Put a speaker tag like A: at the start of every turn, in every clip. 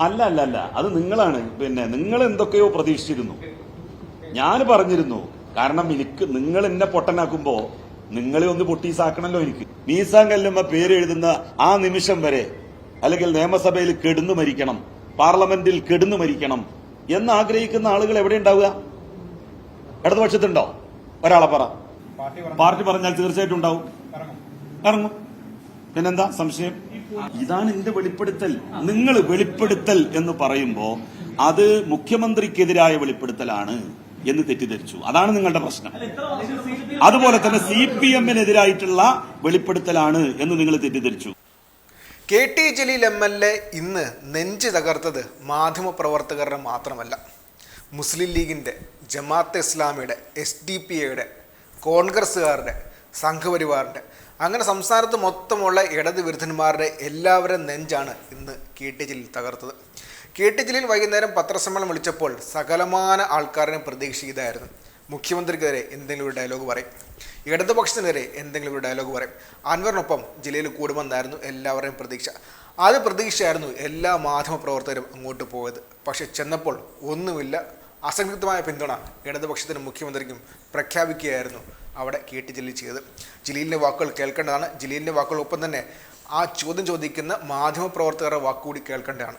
A: അല്ല അല്ല അല്ല. അത് നിങ്ങളാണ്. പിന്നെ നിങ്ങൾ എന്തൊക്കെയോ പ്രതീക്ഷിച്ചിരുന്നു. ഞാൻ പറഞ്ഞിരുന്നു. കാരണം എനിക്ക് നിങ്ങൾ എന്നെ പൊട്ടനാക്കുമ്പോ നിങ്ങളെ ഒന്ന് പൊട്ടീസാക്കണല്ലോ എനിക്ക്. മീസാൻ കല്ലുമ്മ പേരെഴുതുന്ന ആ നിമിഷം വരെ അല്ലെങ്കിൽ നിയമസഭയിൽ കെടുന്നു മരിക്കണം പാർലമെന്റിൽ കെടുന്നു മരിക്കണം എന്ന് ആഗ്രഹിക്കുന്ന ആളുകൾ എവിടെ ഉണ്ടാവുക? ഇടതുപക്ഷത്തുണ്ടോ? ഒരാളെ പറ.
B: പാർട്ടി പറഞ്ഞു
A: പാർട്ടി പറഞ്ഞാൽ തീർച്ചയായിട്ടും ഉണ്ടാവും.
B: ഇറങ്ങും.
A: പിന്നെന്താ? സംശയം? ഇതാണ് എന്റെ വെളിപ്പെടുത്തൽ. നിങ്ങൾ വെളിപ്പെടുത്തൽ എന്ന് പറയുമ്പോ അത് മുഖ്യമന്ത്രിക്കെതിരായ വെളിപ്പെടുത്തലാണ് എന്ന് തെറ്റിദ്ധരിച്ചു. അതാണ് നിങ്ങളുടെ പ്രശ്നം. അതുപോലെ തന്നെ സി പി എമ്മിനെതിരായിട്ടുള്ള വെളിപ്പെടുത്തലാണ് എന്ന് നിങ്ങൾ തെറ്റിദ്ധരിച്ചു.
C: K T Jaleel M L A ഇന്ന് നെഞ്ച് തകർത്തത് മാധ്യമപ്രവർത്തകരുടെ മാത്രമല്ല. മുസ്ലിം ലീഗിന്റെ ജമാഅത്ത് ഇസ്ലാമിയുടെ എസ് ഡി പി എയുടെ കോൺഗ്രസ്സുകാരുടെ സംഘപരിവാറിന്റെ അങ്ങനെ സംസ്ഥാനത്ത് മൊത്തമുള്ള ഇടത് വിരുദ്ധന്മാരുടെ എല്ലാവരും നെഞ്ചാണ് ഇന്ന് കെ ടി ജലീൽ തകർത്തത്. കെ ടി ജലീൽ വൈകുന്നേരം പത്രസമ്മേളനം വിളിച്ചപ്പോൾ സകലമാന ആൾക്കാരെ പ്രതീക്ഷിക്കുന്നതായിരുന്നു മുഖ്യമന്ത്രിക്കെതിരെ എന്തെങ്കിലും ഒരു ഡയലോഗ് പറയും. ഇടതുപക്ഷത്തിനെതിരെ എന്തെങ്കിലും ഒരു ഡയലോഗ് പറയും. അൻവറിനൊപ്പം ജില്ലയിൽ കൂടുമെന്നായിരുന്നു എല്ലാവരുടെയും പ്രതീക്ഷ. അത് പ്രതീക്ഷയായിരുന്നു എല്ലാ മാധ്യമപ്രവർത്തകരും അങ്ങോട്ട് പോയത്. പക്ഷെ ചെന്നപ്പോൾ ഒന്നുമില്ല. അസംയുക്തമായ പിന്തുണ ഇടതുപക്ഷത്തിനും മുഖ്യമന്ത്രിക്കും പ്രഖ്യാപിക്കുകയായിരുന്നു. അവിടെ കെ ടി ജലീൽ ചെയ്തത്. ജലീലിന്റെ വാക്കുകൾ കേൾക്കേണ്ടതാണ്. ജലീലിന്റെ വാക്കുകളൊപ്പം തന്നെ ആ ചോദ്യം ചോദിക്കുന്ന മാധ്യമപ്രവർത്തകരുടെ വാക്കുകൂടി കേൾക്കേണ്ടതാണ്.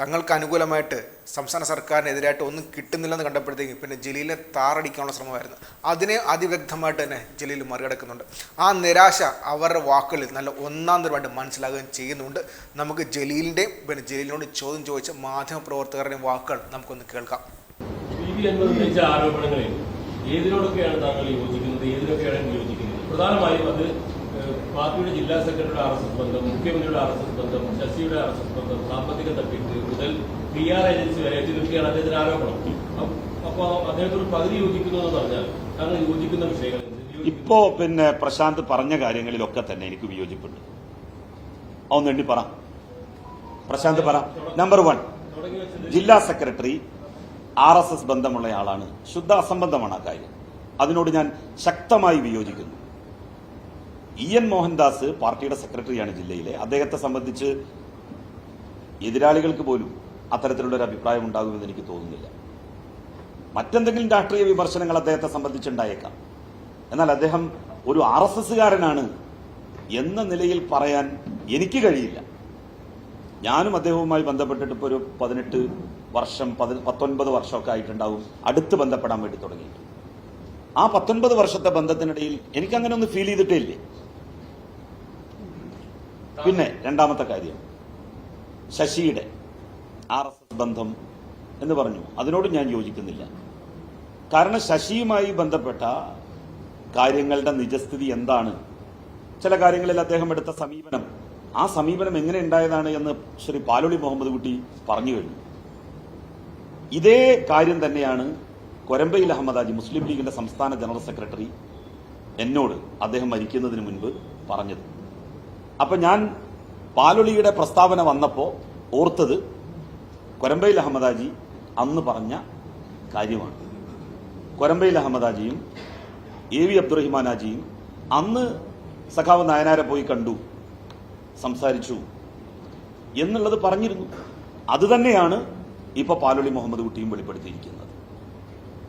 C: തങ്ങൾക്ക് അനുകൂലമായിട്ട് സംസ്ഥാന സർക്കാരിനെതിരായിട്ട് ഒന്നും കിട്ടുന്നില്ലെന്ന് കണ്ടപ്പോഴത്തേക്കും പിന്നെ ജലീലിനെ താറടിക്കാനുള്ള ശ്രമമായിരുന്നു. അതിനെ അതിവ്യക്തമായിട്ട് തന്നെ ജലീൽ മറികടക്കുന്നുണ്ട്. ആ നിരാശ അവരുടെ വാക്കുകളിൽ നല്ല ഒന്നാം തരമായിട്ട് മനസ്സിലാകുകയും ചെയ്യുന്നുണ്ട്. നമുക്ക് ജലീലിന്റെയും പിന്നെ ജലീലിനോട് ചോദ്യം ചോദിച്ച മാധ്യമപ്രവർത്തകരുടെയും വാക്കുകൾ നമുക്കൊന്ന് കേൾക്കാം.
D: ആരോപണങ്ങളിൽ ഏതിനോടൊക്കെയാണ് താങ്കൾ യോജിക്കുന്നത്? ഏതിനൊക്കെയാണ് യോജിക്കുന്നത്? പ്രധാനമായും അത് പാർട്ടിയുടെ ജില്ലാ സെക്രട്ടറിയുടെ ആർ എസ് എസ് ബന്ധം മുഖ്യമന്ത്രിയുടെ ആർ എസ് എസ് ബന്ധം ശശിയുടെ ആർ എസ് എസ് ബന്ധം സാമ്പത്തിക തട്ടിപ്പ് മുതൽ പി ആർ ഏജൻസി വരെ എത്തി നിൽക്കുകയാണ് അദ്ദേഹത്തിന് ആരോപണം. അപ്പോൾ അപ്പോ അദ്ദേഹത്തോട് പകുതി യോജിക്കുന്നു എന്ന് പറഞ്ഞാൽ താങ്കൾ യോജിക്കുന്ന വിഷയങ്ങൾ
A: ഇപ്പോ പിന്നെ പ്രശാന്ത് പറഞ്ഞ കാര്യങ്ങളിലൊക്കെ തന്നെ എനിക്ക് വിയോജിപ്പുണ്ട്. ഒന്ന് എണ്ണി പറ. പ്രശാന്ത് പറ. Number one. ജില്ലാ സെക്രട്ടറി ആർ എസ് എസ് ബന്ധമുള്ള ആളാണ് ശുദ്ധ അസംബന്ധമാണ് ആ കാര്യം. അതിനോട് ഞാൻ ശക്തമായി വിയോജിക്കുന്നു. ഇ എൻ മോഹൻദാസ് പാർട്ടിയുടെ സെക്രട്ടറിയാണ് ജില്ലയിലെ. അദ്ദേഹത്തെ സംബന്ധിച്ച് എതിരാളികൾക്ക് പോലും അത്തരത്തിലുള്ള ഒരു അഭിപ്രായം ഉണ്ടാകുമെന്ന് എനിക്ക് തോന്നുന്നില്ല. മറ്റെന്തെങ്കിലും രാഷ്ട്രീയ വിമർശനങ്ങൾ അദ്ദേഹത്തെ സംബന്ധിച്ചുണ്ടായേക്കാം. എന്നാൽ അദ്ദേഹം ഒരു ആർ എസ് എസ്സുകാരനാണ് എന്ന നിലയിൽ പറയാൻ എനിക്ക് കഴിയില്ല. ഞാനും അദ്ദേഹവുമായി ബന്ധപ്പെട്ടിട്ട് ഇപ്പോൾ ഒരു പതിനെട്ട് വർഷം പതി പത്തൊൻപത് വർഷമൊക്കെ ആയിട്ടുണ്ടാവും അടുത്ത് ബന്ധപ്പെടാൻ വേണ്ടി തുടങ്ങിയിട്ട്. ആ പത്തൊൻപത് വർഷത്തെ ബന്ധത്തിനിടയിൽ എനിക്ക് അങ്ങനെ ഒന്ന് ഫീൽ ചെയ്തിട്ടേ പിന്നെ രണ്ടാമത്തെ കാര്യം. ശശിയുടെ ആർ എസ് എസ് ബന്ധം എന്ന് പറഞ്ഞു. അതിനോട് ഞാൻ യോജിക്കുന്നില്ല. കാരണം ശശിയുമായി ബന്ധപ്പെട്ട കാര്യങ്ങളുടെ നിജസ്ഥിതി എന്താണ്? ചില കാര്യങ്ങളിൽ അദ്ദേഹം എടുത്ത സമീപനം. ആ സമീപനം എങ്ങനെ ഉണ്ടായതാണ് എന്ന് ശ്രീ പാലോളി മുഹമ്മദ് കുട്ടി പറഞ്ഞു കഴിഞ്ഞു. ഇതേ കാര്യം തന്നെയാണ് കൊരമ്പയിൽ അഹമ്മദാജി മുസ്ലിം ലീഗിന്റെ സംസ്ഥാന ജനറൽ സെക്രട്ടറി എന്നോട് അദ്ദേഹം മരിക്കുന്നതിന് മുൻപ് പറഞ്ഞത്. അപ്പൊ ഞാൻ പാലൊളിയുടെ പ്രസ്താവന വന്നപ്പോ ഓർത്തത് കൊരമ്പയിൽ അഹമ്മദാജി അന്ന് പറഞ്ഞ കാര്യമാണ്. കൊരമ്പയിൽ അഹമ്മദാജിയും എ വി അബ്ദുറഹിമാൻ ഹാജിയും അന്ന് സഖാവ് നായനാരെ പോയി കണ്ടു സംസാരിച്ചു എന്നുള്ളത് പറഞ്ഞിരുന്നു. അതുതന്നെയാണ് ഇപ്പൊ പാലൊളി മുഹമ്മദ് കുട്ടിയും വെളിപ്പെടുത്തിയിരിക്കുന്നത്.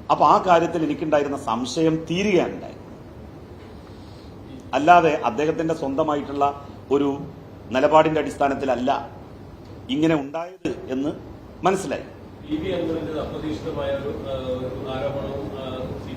A: അപ്പൊ ആ കാര്യത്തിൽ എനിക്കുണ്ടായിരുന്ന സംശയം തീരുകയാണുണ്ടായത്. അല്ലാതെ അദ്ദേഹത്തിന്റെ സ്വന്തമായിട്ടുള്ള ഒരു നിലപാടിന്റെ അടിസ്ഥാനത്തിലല്ല ഇങ്ങനെ ഉണ്ടായത് എന്ന് മനസ്സിലായി.
D: അപ്രതീക്ഷിതമായ ഒരു സി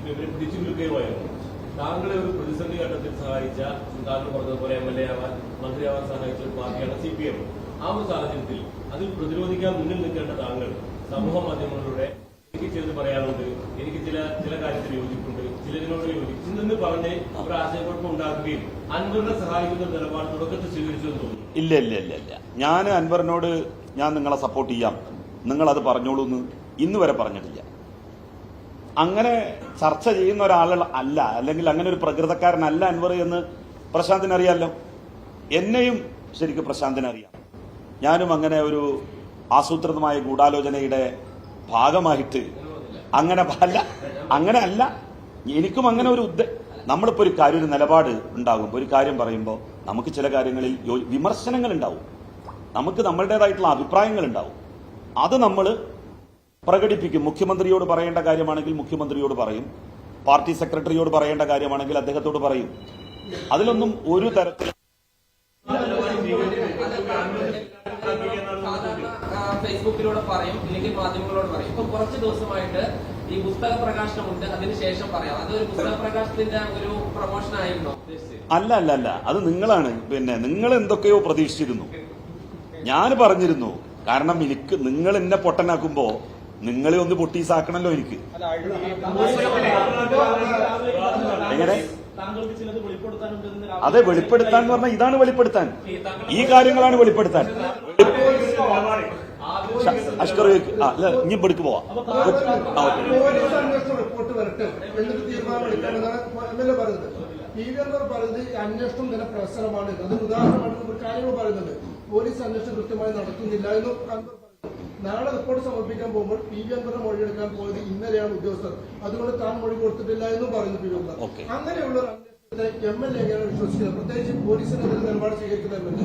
D: താങ്കളെ ഒരു പ്രതിസന്ധി ഘട്ടത്തിൽ സഹായിച്ച താങ്കൾ പറഞ്ഞതുപോലെ എം എൽ എ ആവാൻ മന്ത്രിയാവാൻ സഹായിച്ച ഒരു പാർട്ടിയാണ് സി പി എം ആ ഒരു സാഹചര്യത്തിൽ അതിൽ പ്രതിരോധിക്കാൻ മുന്നിൽ നിൽക്കേണ്ട താങ്കൾ സമൂഹ മാധ്യമങ്ങളിലൂടെ എനിക്ക് ചിലത് പറയാനുണ്ട്. എനിക്ക് ചില ചില കാര്യത്തിൽ യോജിപ്പുണ്ട്. ചിലതിനോട് യോജിക്കുന്നു പറഞ്ഞ് ഒരു ആശയക്കുഴപ്പം ഉണ്ടാക്കുകയും അൻവറിനെ സഹായിക്കുന്ന നിലപാട് തുടക്കത്തിൽ സ്വീകരിച്ചു എന്ന് തോന്നുന്നു.
A: ഇല്ല ഇല്ല ഇല്ല ഇല്ല. ഞാൻ അൻവറിനോട് ഞാൻ നിങ്ങളെ സപ്പോർട്ട് ചെയ്യാം. നിങ്ങൾ അത് പറഞ്ഞോളൂ എന്ന് ഇന്ന് വരെ പറഞ്ഞിട്ടില്ല. അങ്ങനെ ചർച്ച ചെയ്യുന്ന ഒരാൾ അല്ല. അല്ലെങ്കിൽ അങ്ങനെ ഒരു പ്രകൃതക്കാരനല്ല അൻവർ എന്ന് പ്രശാന്തിനറിയാമല്ലോ എന്നെയും ശരിക്കും പ്രശാന്തിന് അറിയാം. ഞാനും അങ്ങനെ ഒരു ആസൂത്രിതമായ ഗൂഢാലോചനയുടെ ഭാഗമായിട്ട് അങ്ങനെ അല്ല അങ്ങനെ അല്ല. എനിക്കും അങ്ങനെ ഒരു ഉദ്ദേ നമ്മളിപ്പോ ഒരു കാര്യം ഒരു നിലപാട് ഉണ്ടാകും. ഒരു കാര്യം പറയുമ്പോൾ നമുക്ക് ചില കാര്യങ്ങളിൽ വിമർശനങ്ങൾ ഉണ്ടാവും. നമുക്ക് നമ്മളുടേതായിട്ടുള്ള അഭിപ്രായങ്ങൾ ഉണ്ടാവും. അത് നമ്മൾ പ്രകടിപ്പിക്കും. മുഖ്യമന്ത്രിയോട് പറയേണ്ട കാര്യമാണെങ്കിൽ മുഖ്യമന്ത്രിയോട് പറയും. പാർട്ടി സെക്രട്ടറിയോട് പറയേണ്ട കാര്യമാണെങ്കിൽ അദ്ദേഹത്തോട് പറയും. അതിലൊന്നും ഒരു തരത്തിൽ
B: ഫേസ്ബുക്കിലൂടെ പറയും ഇല്ലെങ്കിൽ മാധ്യമങ്ങളോട് പറയും. ഇപ്പൊ കുറച്ച് ദിവസമായിട്ട് ഈ പുസ്തക പ്രകാശനമുണ്ട് അതിനുശേഷം പറയാം. അതൊരു പുസ്തക പ്രകാശനത്തിന്റെ ഒരു പ്രൊമോഷൻ ആയിരുന്നു?
A: അല്ല അല്ല അല്ല. അത് നിങ്ങളാണ്. പിന്നെ നിങ്ങൾ എന്തൊക്കെയോ പ്രതീക്ഷിച്ചിരുന്നു. ഞാൻ പറഞ്ഞിരുന്നു. കാരണം എനിക്ക് നിങ്ങൾ എന്നെ പൊട്ടനാക്കുമ്പോ നിങ്ങളെ ഒന്ന് പൊട്ടീസാക്കണല്ലോ എനിക്ക്. എങ്ങനെ? അതെ വെളിപ്പെടുത്താൻ എന്ന് പറഞ്ഞാൽ ഇതാണ് വെളിപ്പെടുത്താൻ. ഈ കാര്യങ്ങളാണ് വെളിപ്പെടുത്താൻ. അഷ്കർ അല്ല ഇനി ഇവിടേക്ക് പോവാം.
E: പോലീസ് പറയുന്നത്. അന്വേഷണം തന്നെ പ്രശ്നമാണ് ഉദാഹരണമായിട്ട് കാര്യങ്ങൾ പറയുന്നുണ്ട്. അന്വേഷണം കൃത്യമായി നടത്തുന്നില്ല എന്ന് നാളെ റിപ്പോർട്ട് സമർപ്പിക്കാൻ പോകുമ്പോൾ പി വി അൻവറിന്റെ മൊഴിയെടുക്കാൻ പോയത് ഇന്നലെയാണ് ഉദ്യോഗസ്ഥർ. അതുകൊണ്ട് താൻ മൊഴി കൊടുത്തിട്ടില്ല എന്നും പറയുന്നു പി വി
A: ഓക്കേ.
E: അങ്ങനെയുള്ള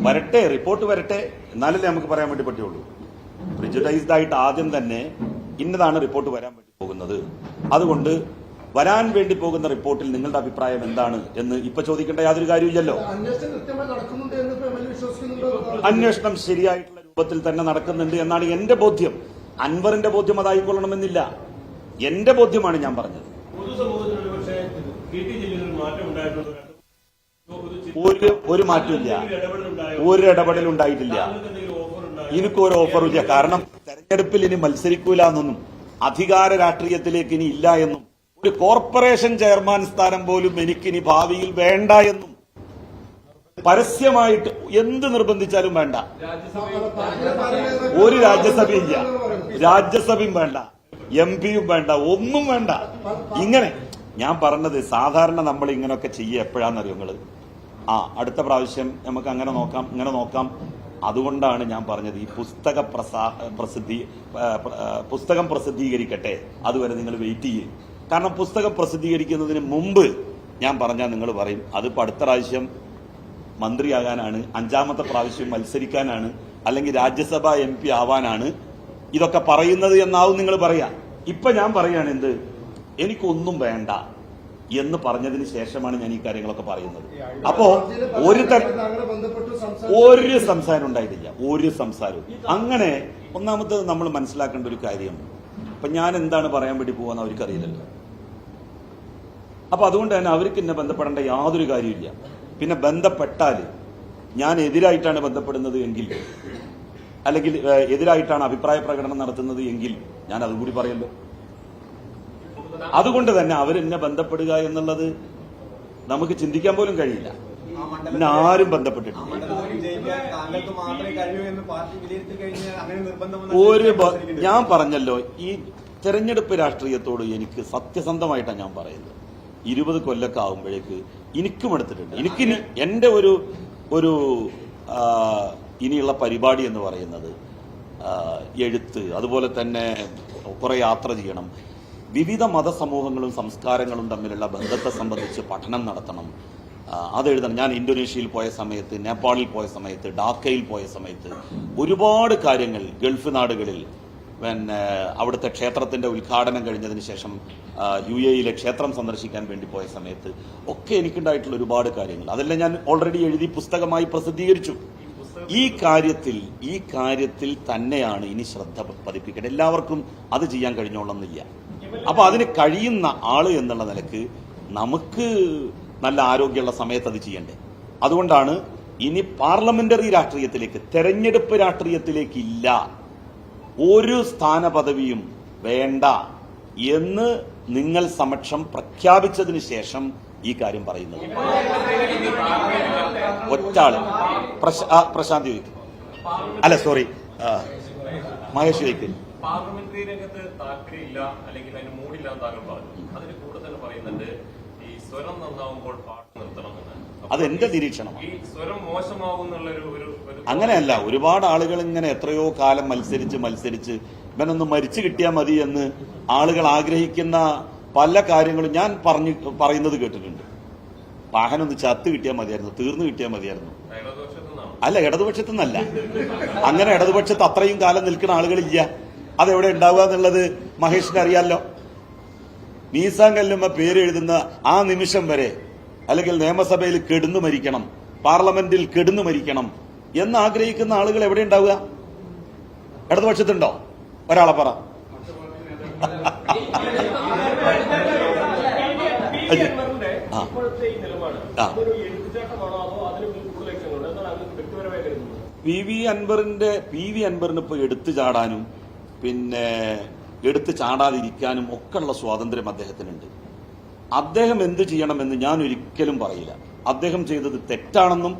A: വരട്ടെ റിപ്പോർട്ട് വരട്ടെ. എന്നാലല്ലേ നമുക്ക് പറയാൻ വേണ്ടി പറ്റുള്ളൂ. പ്രിജുഡൈസ്ഡ് ആയിട്ട് ആദ്യം തന്നെ ഇന്നതാണ് റിപ്പോർട്ട് വരാൻ വേണ്ടി പോകുന്നത്. അതുകൊണ്ട് വരാൻ വേണ്ടി പോകുന്ന റിപ്പോർട്ടിൽ നിങ്ങളുടെ അഭിപ്രായം എന്താണ് എന്ന് ഇപ്പൊ ചോദിക്കേണ്ട യാതൊരു കാര്യമില്ലല്ലോ
E: അന്വേഷണം
A: ശരിയായിട്ടുള്ള രൂപത്തിൽ തന്നെ നടക്കുന്നുണ്ട് എന്നാണ് എന്റെ ബോധ്യം. അൻവറിന്റെ ബോധ്യം അതായിക്കൊള്ളണമെന്നില്ല. എന്റെ ബോധ്യമാണ് ഞാൻ പറഞ്ഞത്.
D: ഒരു
A: മാറ്റമില്ല? ഒരു ഇടപെടൽ ഉണ്ടായിട്ടില്ല
D: താങ്കൾക്ക് എന്തെങ്കിലും ഓഫർ ഉണ്ടായോ?
A: എനിക്കൊരു ഓഫറില്ല കാരണം തെരഞ്ഞെടുപ്പിൽ ഇനി മത്സരിക്കൂല എന്നൊന്നും അധികാര രാഷ്ട്രീയത്തിലേക്ക് ഇനി ഇല്ല എന്നും ഒരു കോർപ്പറേഷൻ ചെയർമാൻ സ്ഥാനം പോലും എനിക്കിനി ഭാവിയിൽ വേണ്ട എന്നും പരസ്യമായിട്ട് എന്ത് നിർബന്ധിച്ചാലും വേണ്ട. ഒരു രാജ്യസഭയും ഇല്ല. രാജ്യസഭയും വേണ്ട. എം പിയും വേണ്ട. ഒന്നും വേണ്ട. ഇങ്ങനെ ഞാൻ പറഞ്ഞത് സാധാരണ നമ്മൾ ഇങ്ങനെയൊക്കെ ചെയ്യുക എപ്പോഴാണെന്നറിയോ നിങ്ങൾ? ആ അടുത്ത പ്രാവശ്യം നമുക്ക് അങ്ങനെ നോക്കാം ഇങ്ങനെ നോക്കാം. അതുകൊണ്ടാണ് ഞാൻ പറഞ്ഞത് ഈ പുസ്തക പ്രസാ പ്രസിദ്ധി പുസ്തകം പ്രസിദ്ധീകരിക്കട്ടെ. അതുവരെ നിങ്ങൾ വെയിറ്റ് ചെയ്യും. കാരണം പുസ്തകം പ്രസിദ്ധീകരിക്കുന്നതിന് മുമ്പ് ഞാൻ പറഞ്ഞാൽ നിങ്ങൾ പറയും. അതിപ്പോൾ അടുത്ത പ്രാവശ്യം മന്ത്രിയാകാനാണ് അഞ്ചാമത്തെ പ്രാവശ്യം മത്സരിക്കാനാണ് അല്ലെങ്കിൽ രാജ്യസഭ എം പി ആവാനാണ് ഇതൊക്കെ പറയുന്നത് എന്നാവും നിങ്ങൾ പറയാ. ഇപ്പൊ ഞാൻ പറയാണ് എന്ത്? എനിക്കൊന്നും വേണ്ട എന്ന് പറഞ്ഞതിന് ശേഷമാണ് ഞാൻ ഈ കാര്യങ്ങളൊക്കെ പറയുന്നത്. അപ്പോ ഒരു തര ഒരു സംസാരം ഉണ്ടായിട്ടില്ല. ഒരു സംസാരവും. അങ്ങനെ ഒന്നാമത് നമ്മൾ മനസ്സിലാക്കേണ്ട ഒരു കാര്യം. അപ്പൊ ഞാൻ എന്താണ് പറയാൻ വേണ്ടി പോവാന്ന് അവർക്കറിയില്ലല്ലോ. അപ്പൊ അതുകൊണ്ട് തന്നെ അവർക്ക് എന്നെ ബന്ധപ്പെടേണ്ട യാതൊരു കാര്യമില്ല പിന്നെ ബന്ധപ്പെട്ടാൽ ഞാൻ എതിരായിട്ടാണ് ബന്ധപ്പെടുന്നത് എങ്കിൽ അല്ലെങ്കിൽ എതിരായിട്ടാണ് അഭിപ്രായ പ്രകടനം നടത്തുന്നത് എങ്കിൽ ഞാൻ അതും കൂടി പറയല്ലോ. അതുകൊണ്ട് തന്നെ അവരെന്നെ ബന്ധപ്പെടുക എന്നുള്ളത് നമുക്ക് ചിന്തിക്കാൻ പോലും കഴിയില്ല. പിന്നെ ആരും ബന്ധപ്പെട്ടിട്ടില്ല.
F: താങ്കൾക്ക് മാത്രമേ കഴിയൂ എന്ന് പാർട്ടി വിലയിരുത്തി കഴിഞ്ഞാൽ അങ്ങനെ നിർബന്ധം
A: ഒരു ഞാൻ പറഞ്ഞല്ലോ ഈ തെരഞ്ഞെടുപ്പ് രാഷ്ട്രീയത്തോട് എനിക്ക് സത്യസന്ധമായിട്ടാണ് ഞാൻ പറയുന്നത്. ഇരുപത് കൊല്ലൊക്കെ ആകുമ്പോഴേക്ക് എനിക്കും എടുത്തിട്ടുണ്ട്. എനിക്ക് എന്റെ ഒരു ഒരു ഇനിയുള്ള പരിപാടി എന്ന് പറയുന്നത് എഴുത്ത് അതുപോലെ തന്നെ കുറെ യാത്ര ചെയ്യണം. വിവിധ മതസമൂഹങ്ങളും സംസ്കാരങ്ങളും തമ്മിലുള്ള ബന്ധത്തെ സംബന്ധിച്ച് പഠനം നടത്തണം. അതെഴുതണം ഞാൻ ഇന്തോനേഷ്യയിൽ പോയ സമയത്ത് നേപ്പാളിൽ പോയ സമയത്ത് ഡാക്കയിൽ പോയ സമയത്ത് ഒരുപാട് കാര്യങ്ങൾ ഗൾഫ് നാടുകളിൽ പിന്നെ അവിടുത്തെ ക്ഷേത്രത്തിന്റെ ഉദ്ഘാടനം കഴിഞ്ഞതിന് ശേഷം യു എയിലെ ക്ഷേത്രം സന്ദർശിക്കാൻ വേണ്ടി പോയ സമയത്ത് ഒക്കെ എനിക്കുണ്ടായിട്ടുള്ള ഒരുപാട് കാര്യങ്ങൾ. അതെല്ലാം ഞാൻ ഓൾറെഡി എഴുതി പുസ്തകമായി പ്രസിദ്ധീകരിച്ചു. ഈ കാര്യത്തിൽ ഈ കാര്യത്തിൽ തന്നെയാണ് ഇനി ശ്രദ്ധ പതിപ്പിക്കേണ്ടത്. എല്ലാവർക്കും അത് ചെയ്യാൻ കഴിഞ്ഞോളന്നില്ല. അപ്പൊ അതിന് കഴിയുന്ന ആൾ എന്നുള്ള നിലയ്ക്ക് നമുക്ക് നല്ല ആരോഗ്യമുള്ള സമയത്ത് അത് ചെയ്യണ്ടേ? അതുകൊണ്ടാണ് ഇനി പാർലമെന്ററി രാഷ്ട്രീയത്തിലേക്ക് തെരഞ്ഞെടുപ്പ് രാഷ്ട്രീയത്തിലേക്ക് ഇല്ല. ഒരു സ്ഥാനപദവിയും വേണ്ട എന്ന് നിങ്ങൾ സമക്ഷം പ്രഖ്യാപിച്ചതിന് ശേഷം ഈ കാര്യം പറയുന്നത്. ഒറ്റാൾ. പ്രശാന്തി ചോദിക്കും. അല്ല സോറി. മഹേഷ് ചോദിക്കും.
G: പാർലമെന്ററി രംഗത്ത് താല്പര്യമില്ല അല്ലെങ്കിൽ അതിന് മൂടില്ല താങ്കൾ പറഞ്ഞു. അതിന് കൂടുതൽ പറയുന്നുണ്ട് സ്വരം നന്നാവുമ്പോൾ പാട്ട് നിർത്തണമെന്ന് അതെന്റെ
A: അത് എന്റെ നിരീക്ഷണമാണ്.
G: ഈ സ്വരം മോശമാവുന്നുള്ളൊരു ഒരു
A: അങ്ങനെയല്ല ഒരുപാട് ആളുകൾ ഇങ്ങനെ എത്രയോ കാലം മത്സരിച്ച് മത്സരിച്ച് ഇവനൊന്ന് മരിച്ചു കിട്ടിയാൽ മതി എന്ന് ആളുകൾ ആഗ്രഹിക്കുന്ന പല കാര്യങ്ങളും ഞാൻ പറഞ്ഞു പറയുന്നത് കേട്ടിട്ടുണ്ട്. വാഹനം ഒന്ന് ചത്ത് കിട്ടിയാൽ മതിയായിരുന്നു തീർന്നു കിട്ടിയാൽ മതിയായിരുന്നു. അല്ല ഇടതുപക്ഷത്തു നിന്നല്ല അങ്ങനെ ഇടതുപക്ഷത്ത് അത്രയും കാലം നിൽക്കുന്ന ആളുകളില്ല. അതെവിടെ ഉണ്ടാവുക എന്നുള്ളത് മഹേഷിന് അറിയാലോ. മീസാൻ കല്ലുമ്മ പേരെഴുതുന്ന ആ നിമിഷം വരെ അല്ലെങ്കിൽ നിയമസഭയിൽ കെടുന്നു മരിക്കണം പാർലമെന്റിൽ കെടുന്നു മരിക്കണം എന്ന് ആഗ്രഹിക്കുന്ന ആളുകൾ എവിടെ ഉണ്ടാവുക? ഇടതുപക്ഷത്തുണ്ടോ? ഒരാളെ പറ.
D: പി
A: വി അൻവറിന്റെ പി വി അൻവറിന് ഇപ്പൊ എടുത്തു ചാടാനും പിന്നെ എടുത്തു ചാടാതിരിക്കാനും ഒക്കെയുള്ള സ്വാതന്ത്ര്യം അദ്ദേഹത്തിനുണ്ട്. അദ്ദേഹം എന്ത് ചെയ്യണമെന്ന് ഞാൻ ഒരിക്കലും പറയില്ല. അദ്ദേഹം ചെയ്തത് തെറ്റാണെന്നും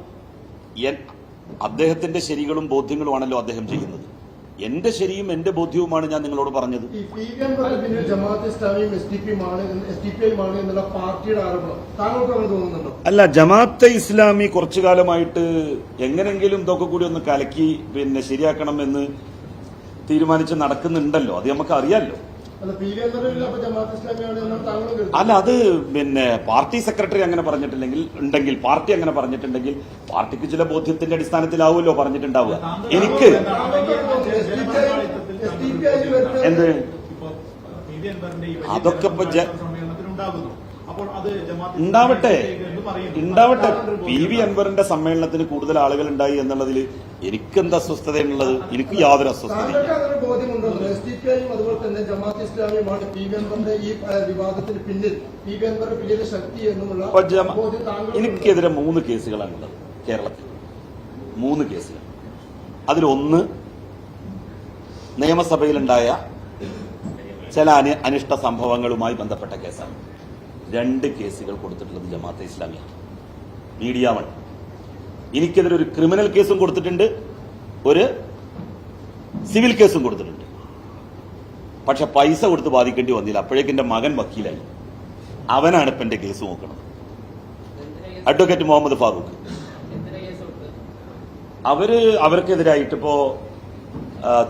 A: അദ്ദേഹത്തിന്റെ ശരികളും ബോധ്യങ്ങളുമാണല്ലോ അദ്ദേഹം ചെയ്യുന്നത്. എന്റെ ശരിയും എന്റെ ബോധ്യവുമാണ് ഞാൻ നിങ്ങളോട് പറഞ്ഞത്. അല്ല ജമാഅത്തെ ഇസ്ലാമി കുറച്ചു കാലമായിട്ട് എങ്ങനെങ്കിലും ഇതൊക്കെ കൂടി ഒന്ന് കലക്കി പിന്നെ ശരിയാക്കണം എന്ന് തീരുമാനിച്ച് നടക്കുന്നുണ്ടല്ലോ. അത് നമുക്ക് അറിയാമല്ലോ
E: അല്ല
A: അത് പിന്നെ പാർട്ടി സെക്രട്ടറി അങ്ങനെ പറഞ്ഞിട്ടില്ലെങ്കിൽ ഉണ്ടെങ്കിൽ പാർട്ടി അങ്ങനെ പറഞ്ഞിട്ടുണ്ടെങ്കിൽ പാർട്ടിക്ക് ചില ബോധ്യത്തിന്റെ അടിസ്ഥാനത്തിലാവുമല്ലോ പറഞ്ഞിട്ടുണ്ടാവുക. എനിക്ക് എന്ത്? അതൊക്കെ ഇപ്പൊ ഉണ്ടാവട്ടെ. ഉണ്ടാവട്ടെ. പി വി അൻവറിന്റെ സമ്മേളനത്തിന് കൂടുതൽ ആളുകൾ ഉണ്ടായി എന്നുള്ളതിൽ എനിക്കെന്ത് അസ്വസ്ഥതയുള്ളത് എനിക്ക് യാതൊരു
E: അസ്വസ്ഥത
A: എനിക്കെതിരെ മൂന്ന് കേസുകളാണുള്ളത് കേരളത്തിൽ. മൂന്ന് കേസുകൾ. അതിലൊന്ന് നിയമസഭയിലുണ്ടായ ചില അനി അനിഷ്ട സംഭവങ്ങളുമായി ബന്ധപ്പെട്ട കേസാണ്. രണ്ട് കേസുകൾ കൊടുത്തിട്ടുള്ളത് ജമാഅത്തെ ഇസ്ലാമിയാണ്. Media one. എനിക്കെതിരെ ഒരു ക്രിമിനൽ കേസും കൊടുത്തിട്ടുണ്ട്. ഒരു സിവിൽ കേസും കൊടുത്തിട്ടുണ്ട്. പക്ഷെ പൈസ കൊടുത്ത് ബാധിക്കേണ്ടി വന്നില്ല. അപ്പോഴേക്കും എന്റെ മകൻ വക്കീലായി. അവനാണ് ഇപ്പൊ എന്റെ കേസ് നോക്കുന്നത് അഡ്വക്കേറ്റ് മുഹമ്മദ് ഫാറൂഖ്. അവർ അവർക്കെതിരായിട്ട് ഇപ്പോ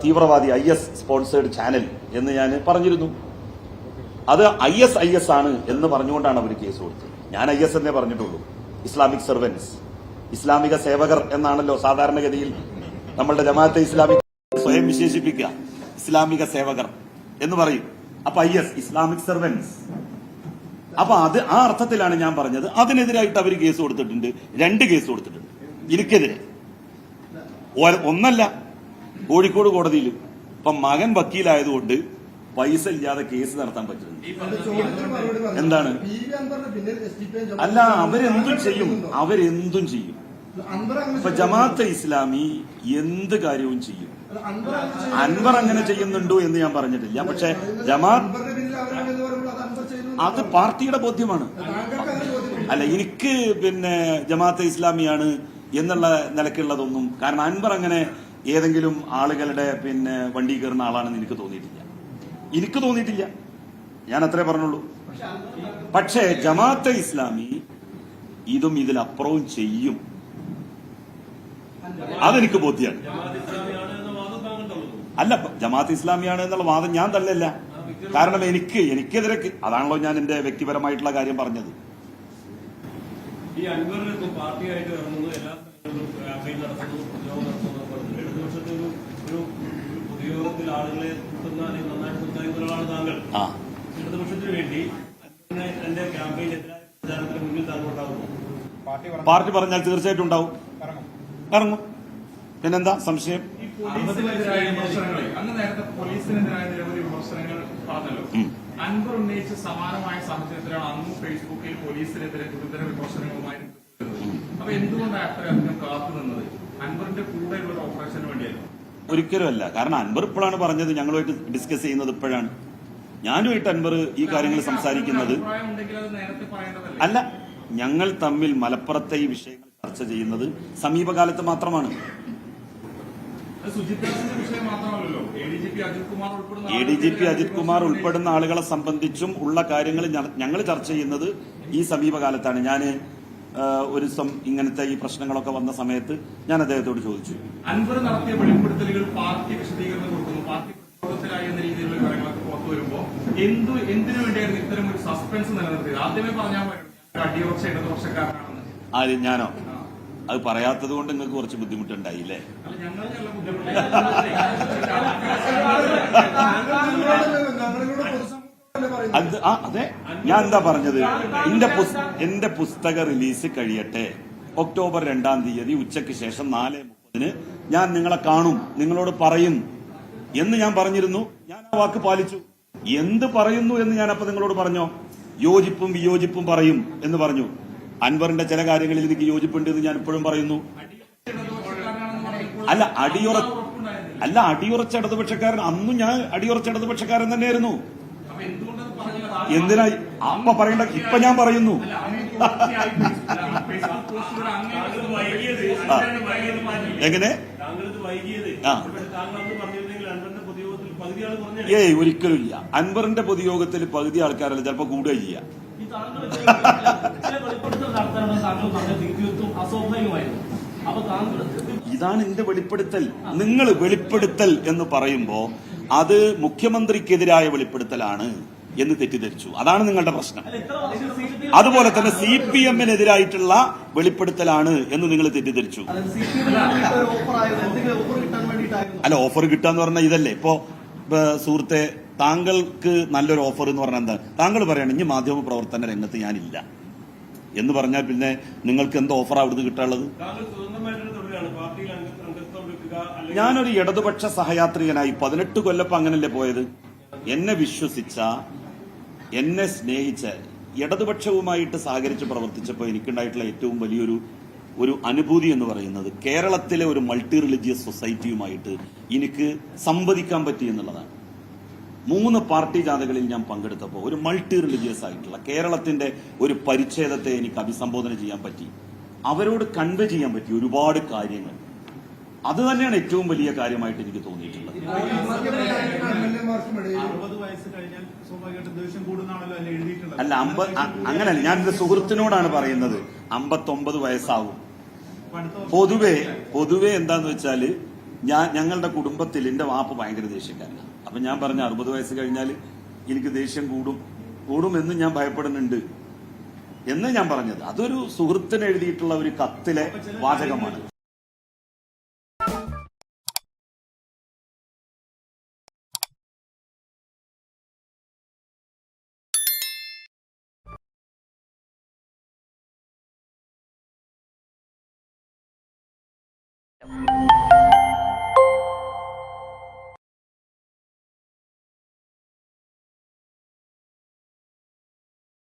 A: തീവ്രവാദി ഐ എസ് സ്പോൺസേഡ് ചാനൽ എന്ന് ഞാൻ പറഞ്ഞിരുന്നു. അത് ഐ എസ് ഐ എസ് ആണ് എന്ന് പറഞ്ഞുകൊണ്ടാണ് അവർ കേസ് കൊടുത്തത്. ഞാൻ ഐ എസ് എന്നേ പറഞ്ഞിട്ടുള്ളൂ. ഇസ്ലാമിക് സെർവൻസ് ഇസ്ലാമിക സേവകർ എന്നാണല്ലോ സാധാരണഗതിയിൽ നമ്മളുടെ ജമാഅത്തെ ഇസ്ലാമിക് സ്വയം വിശേഷിപ്പിക്കുക. ഇസ്ലാമിക സേവകർ എന്ന് പറയും. അപ്പൊ ഐ എസ് ഇസ്ലാമിക് സെർവൻസ് അപ്പൊ അത് ആ അർത്ഥത്തിലാണ് ഞാൻ പറഞ്ഞത്. അതിനെതിരായിട്ട് അവർ കേസ് കൊടുത്തിട്ടുണ്ട്. രണ്ട് കേസ് കൊടുത്തിട്ടുണ്ട്. എനിക്കെതിരെ ഒന്നല്ല. കോഴിക്കോട് കോടതിയിൽ. ഇപ്പൊ മകൻ വക്കീലായതുകൊണ്ട് പൈസ ഇല്ലാതെ കേസ് നടത്താൻ
E: പറഞ്ഞു.
A: എന്താണ്? അല്ല അവരെന്തും ചെയ്യും. അവരെന്തും ചെയ്യും.
E: അൻവർ അങ്ങനെ
A: ഇപ്പൊ ജമാഅത്തെ ഇസ്ലാമി എന്ത് കാര്യവും ചെയ്യും?
E: അൻവർ അങ്ങനെ
A: ചെയ്യുന്നുണ്ടോ എന്ന് ഞാൻ പറഞ്ഞിട്ടില്ല. പക്ഷെ ജമാഅത്ത്
E: അത് അൻവർ ചെയ്യുന്നു
A: അത് പാർട്ടിയുടെ ബോധ്യമാണ്. അല്ല എനിക്ക് പിന്നെ ജമാഅത്തെ ഇസ്ലാമിയാണ് എന്നുള്ള നിലക്കുള്ളതൊന്നും കാരണം അൻവർ അങ്ങനെ ഏതെങ്കിലും ആളുകളുടെ പിന്നെ വണ്ടി കയറുന്ന ആളാണെന്ന് എനിക്ക് തോന്നിയിട്ടില്ല. എനിക്ക് തോന്നിയിട്ടില്ല. ഞാൻ അത്രേ പറഞ്ഞുള്ളൂ. പക്ഷേ ജമാഅത്തെ ഇസ്ലാമി ഇതും ഇതിലപ്പുറവും ചെയ്യും. അതെനിക്ക് ബോധ്യമാണ് അല്ല ജമാഅത്ത് ഇസ്ലാമിയാണ് എന്നുള്ള വാദം ഞാൻ തള്ളല്ല കാരണം എനിക്ക് എനിക്കെതിരെ അതാണല്ലോ ഞാൻ എന്റെ വ്യക്തിപരമായിട്ടുള്ള കാര്യം പറഞ്ഞത്.
D: ഒരു പൊതുയോഗത്തിൽ ആളുകളെ നന്നായിട്ട്
A: ആ. പാർട്ടി പറഞ്ഞാൽ തീർച്ചയായിട്ടും ഉണ്ടാവും. ഇറങ്ങും. പിന്നെന്താ? സംശയം?
H: നേരത്തെ പോലീസിനെതിരായ നിരവധി വിമർശനങ്ങൾ പറഞ്ഞല്ലോ. ഉന്നയിച്ച സമാനമായ സാഹചര്യത്തിലാണ് അന്ന് ഫേസ്ബുക്കിൽ പോലീസിനെതിരെ ഗുരുതര വിമർശനങ്ങളുമായി അപ്പൊ എന്തുകൊണ്ടാണ് അത്രയധികം കാത്തു നിന്നത്? അൻവറിന്റെ കൂടെയുള്ള ഓപ്പറേഷന് വേണ്ടിയായിരുന്നു.
A: ഒരിക്കലും അല്ല കാരണം അൻവർ ഇപ്പോഴാണ് പറഞ്ഞത് ഞങ്ങളുമായിട്ട് ഡിസ്കസ് ചെയ്യുന്നത് ഇപ്പോഴാണ്. ഞാനുമായിട്ട് അൻവർ ഈ കാര്യങ്ങൾ സംസാരിക്കുന്നത് അല്ല ഞങ്ങൾ തമ്മിൽ മലപ്പുറത്തെ ഈ വിഷയങ്ങൾ ചർച്ച ചെയ്യുന്നത് സമീപകാലത്ത് മാത്രമാണ്.
H: A D G P Ajith Kumar ഉൾപ്പെടുന്ന
A: ആളുകളെ സംബന്ധിച്ചും ഉള്ള കാര്യങ്ങൾ ഞങ്ങൾ ചർച്ച ചെയ്യുന്നത് ഈ സമീപകാലത്താണ്. ഞാൻ ഒരു ദിവസം ഇങ്ങനത്തെ ഈ പ്രശ്നങ്ങളൊക്കെ വന്ന സമയത്ത് ഞാൻ അദ്ദേഹത്തോട് ചോദിച്ചു
H: അൻവർ നടത്തിയ വെളിപ്പെടുത്തലുകൾ പാർട്ടി വിശദീകരണം കൊടുക്കുന്നു പാർട്ടി എന്ന രീതിയിലുള്ള കാര്യങ്ങളൊക്കെ പുറത്തു വരുമ്പോ എന്തു എന്തിനു വേണ്ടിയായിരുന്നു ഇത്തരം ഒരു സസ്പെൻസ് നിലനിർത്തിയത് ആദ്യമേ പറഞ്ഞാൽ അടിയോർച്ച ഇടതുപക്ഷക്കാരനാണെന്ന്
A: ആര് ഞാനോ അത് പറയാത്തത് കൊണ്ട് നിങ്ങൾക്ക് കുറച്ച് ബുദ്ധിമുട്ടുണ്ടായില്ലേ
H: ഞങ്ങൾ
A: അത് ഞാൻ എന്താ പറഞ്ഞത്? എന്റെ എന്റെ പുസ്തക റിലീസ് കഴിയട്ടെ. ഒക്ടോബർ രണ്ടാം തീയതി ഉച്ചയ്ക്ക് ശേഷം നാല് മുപ്പതിന് ഞാൻ നിങ്ങളെ കാണും. നിങ്ങളോട് പറയും. എന്ന് ഞാൻ പറഞ്ഞിരുന്നു. ഞാൻ ആ വാക്ക് പാലിച്ചു. എന്ത് പറയുന്നു എന്ന് ഞാൻ അപ്പൊ നിങ്ങളോട് പറഞ്ഞോ? യോജിപ്പും വിയോജിപ്പും പറയും എന്ന് പറഞ്ഞു. അൻവറിന്റെ ചില കാര്യങ്ങളിൽ എനിക്ക് യോജിപ്പുണ്ട് എന്ന് ഞാൻ ഇപ്പോഴും പറയുന്നു. അല്ല അടിയുറ അല്ല അടിയുറച്ച ഇടതുപക്ഷക്കാരൻ അന്നും ഞാൻ അടിയുറച്ച ഇടതുപക്ഷക്കാരൻ തന്നെയായിരുന്നു. എന്തിനാ അമ്മ പറയണ്ട? ഇപ്പൊ ഞാൻ പറയുന്നു. എങ്ങനെ? ഏയ് ഒരിക്കലും ഇല്ല. അൻവറിന്റെ പൊതുയോഗത്തിൽ പകുതി ആൾക്കാരല്ല. ചിലപ്പോ കൂടുക
I: ചെയ്യാം.
A: ഇതാണ് എന്റെ വെളിപ്പെടുത്തൽ. നിങ്ങൾ വെളിപ്പെടുത്തൽ എന്ന് പറയുമ്പോ അത് മുഖ്യമന്ത്രിക്കെതിരായ വെളിപ്പെടുത്തലാണ്. എന്ന് തെറ്റിദ്ധരിച്ചു. അതാണ് നിങ്ങളുടെ പ്രശ്നം. അതുപോലെ തന്നെ സി പി എമ്മിനെതിരായിട്ടുള്ള വെളിപ്പെടുത്തലാണ് എന്ന് നിങ്ങൾ തെറ്റിദ്ധരിച്ചു.
I: സി ഒരു ഓഫർ ആയത് ഓഫർ കിട്ടാൻ വേണ്ടിയിട്ടായിരുന്നു?
A: അല്ല ഓഫർ കിട്ടാന്ന് പറഞ്ഞാൽ ഇതല്ലേ? ഇപ്പോ സുഹൃത്തെ താങ്കൾക്ക് നല്ലൊരു ഓഫർ എന്ന് പറഞ്ഞാൽ എന്താ താങ്കൾ പറയണം ഇനി മാധ്യമ പ്രവർത്തന രംഗത്ത് ഞാനില്ല. എന്ന് പറഞ്ഞാൽ പിന്നെ നിങ്ങൾക്ക് എന്ത് ഓഫർ അവിടുന്ന് കിട്ടാനുള്ളത്? ഞാനൊരു ഇടതുപക്ഷ സഹയാത്രികനായി പതിനെട്ട് കൊല്ലപ്പം അങ്ങനല്ലേ പോയത്? എന്നെ വിശ്വസിച്ച എന്നെ സ്നേഹിച്ച ഇടതുപക്ഷവുമായിട്ട് സഹകരിച്ച് പ്രവർത്തിച്ചപ്പോൾ എനിക്കുണ്ടായിട്ടുള്ള ഏറ്റവും വലിയൊരു ഒരു അനുഭൂതി എന്ന് പറയുന്നത് കേരളത്തിലെ ഒരു മൾട്ടി റിലിജിയസ് സൊസൈറ്റിയുമായിട്ട് എനിക്ക് സംവദിക്കാൻ പറ്റി എന്നുള്ളതാണ്. മൂന്ന് പാർട്ടി ജാഥകളിൽ ഞാൻ പങ്കെടുത്തപ്പോൾ ഒരു മൾട്ടി റിലിജിയസ് ആയിട്ടുള്ള കേരളത്തിന്റെ ഒരു പരിച്ഛേദത്തെ എനിക്ക് അഭിസംബോധന ചെയ്യാൻ പറ്റി. അവരോട് കൺവേ ചെയ്യാൻ പറ്റി ഒരുപാട് കാര്യങ്ങൾ. അത് തന്നെയാണ് ഏറ്റവും വലിയ കാര്യമായിട്ട് എനിക്ക് തോന്നിയിട്ടുള്ളത്.
I: അറുപത് വയസ്സ് കഴിഞ്ഞാൽ സ്വാഭാവികമായിട്ടും ദേഷ്യം കൂടുന്നാണല്ലോ അല്ലെ എഴുതിയിട്ടുള്ളത്?
A: അല്ല അമ്പ അ- അങ്ങനല്ല ഞാൻ എന്റെ സുഹൃത്തിനോടാണ് പറയുന്നത്. അമ്പത്തൊമ്പത് വയസ്സാവും. പൊതുവെ പൊതുവെ എന്താന്ന് വെച്ചാൽ ഞാൻ ഞങ്ങളുടെ കുടുംബത്തിൽ എന്റെ വാപ്പ് ഭയങ്കര ദേഷ്യക്കാരനാണ് അപ്പൊ ഞാൻ പറഞ്ഞ അറുപത് വയസ്സ് കഴിഞ്ഞാൽ എനിക്ക് ദേഷ്യം കൂടും കൂടും എന്ന് ഞാൻ ഭയപ്പെടുന്നുണ്ട് എന്ന് ഞാൻ പറഞ്ഞത്. അതൊരു സുഹൃത്തിന് എഴുതിയിട്ടുള്ള ഒരു കത്തിലെ വാചകമാണ്.